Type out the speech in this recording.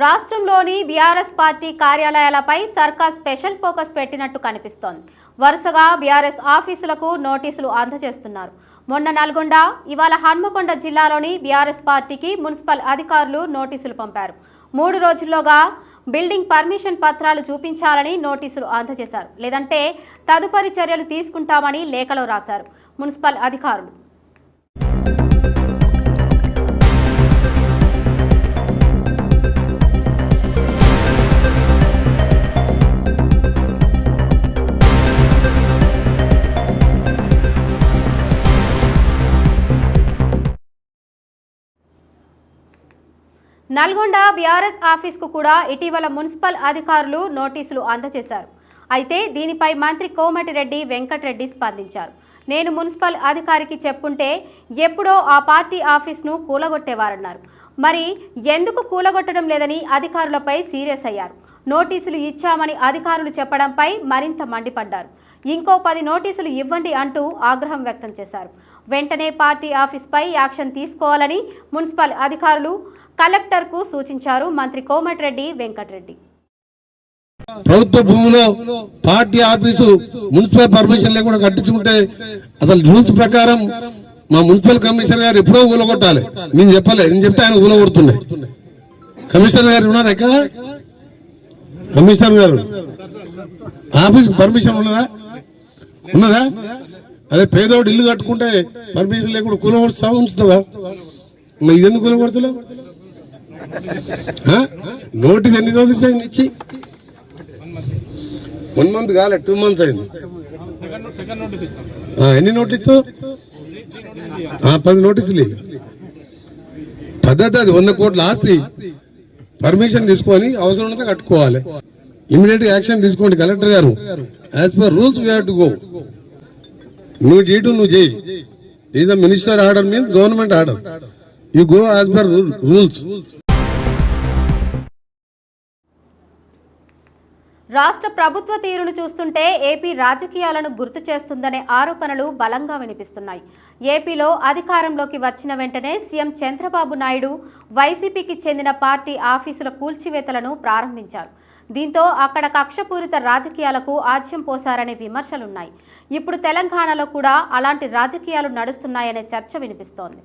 రాష్ట్రంలోని BRS party కార్యాలయాలపై సర్కార్ special focus పెట్టినట్టు కనిపిస్తోంది. వరుసగా బీఆర్ఎస్ ఆఫీసులకు నోటీసులు అందజేస్తున్నారు. మొన్న నల్గొండ ఇవాళ హన్మకొండ జిల్లాలోని బీఆర్ఎస్ పార్టీకి మున్సిపల్ అధికారులు నోటీసులు పంపారు. మూడు రోజుల్లోగా బిల్డింగ్ పర్మిషన్ పత్రాలు చూపించాలని నోటీసులు అందజేశారు. లేదంటే తదుపరి చర్యలు తీసుకుంటామని లేఖలో రాశారు మున్సిపల్ అధికారులు. నల్గొండ బీఆర్ఎస్ ఆఫీస్కు కూడా ఇటీవల మున్సిపల్ అధికారులు నోటీసులు అందజేశారు. అయితే దీనిపై మంత్రి కోమటిరెడ్డి వెంకటరెడ్డి స్పందించారు. నేను మున్సిపల్ అధికారికి చెప్పుంటే ఎప్పుడో ఆ పార్టీ ఆఫీస్ను కూలగొట్టేవారన్నారు. మరి ఎందుకు కూలగొట్టడం లేదని అధికారులపై సీరియస్ అయ్యారు. నోటీసులు ఇచ్చామని అధికారులు చెప్పడంపై మరింత మండిపడ్డారు. ఇంకో పది నోటీసులు ఇవ్వండి అంటూ ఆగ్రహం వ్యక్తం చేశారు. వెంటనే పార్టీ ఆఫీస్పై యాక్షన్ తీసుకోవాలని మున్సిపల్ అధికారులు కలెక్టర్కు సూచించారు మంత్రి కోమటిరెడ్డి వెంకటరెడ్డి. ప్రభుత్వ భూమిలో పార్టీ ఆఫీసు మున్సిపల్ పర్మిషన్ లేకుండా కట్టించుకుంటే అసలు రూల్స్ ప్రకారం మా మున్సిపల్ కమిషనర్ గారు ఎప్పుడో ఊలగొట్టాలి. నేను చెప్పలే నేను చెప్తే ఆయన ఊలగొడుతున్నాయి కమిషనర్ గారు ఉన్నారు ఎక్కడ? కమిషనర్ గారు. ఆఫీస్ పర్మిషన్ ఉన్నదా? ఉన్నదా? అదే పేదోడు ఇల్లు కట్టుకుంటే పర్మిషన్ లేకుండా కూలగొడుతా ఉంచుతావా? మరి ఇది ఎందుకు కూలగొడతలేవు నోటీస్ ఎన్ని రోజులు అయింది ఇచ్చి? వన్ మంత్ కాలే టూ మంత్స్ అయింది. ఎన్ని నోటీసు పది నోటీసులు పద్ధతి అది వంద కోట్ల ఆస్తి. పర్మిషన్ తీసుకొని అవసరం ఉన్నంత కట్టుకోవాలి. ఇమీడియట్ యాక్షన్ తీసుకోండి కలెక్టర్ గారు. As per rules we to go నువ్వు డీటు నువ్వు చేయి ఇది minister order means government order you go as per rules రాష్ట్ర ప్రభుత్వ తీరును చూస్తుంటే ఏపీ రాజకీయాలను గుర్తు చేస్తుందనే ఆరోపణలు బలంగా వినిపిస్తున్నాయి. ఏపీలో అధికారంలోకి వచ్చిన వెంటనే సీఎం చంద్రబాబు నాయుడు వైసీపీకి చెందిన పార్టీ ఆఫీసుల కూల్చివేతలను ప్రారంభించారు. దీంతో అక్కడ కక్షపూరిత రాజకీయాలకు ఆజ్యం పోశారనే విమర్శలున్నాయి. ఇప్పుడు తెలంగాణలో కూడా అలాంటి రాజకీయాలు నడుస్తున్నాయనే చర్చ వినిపిస్తోంది.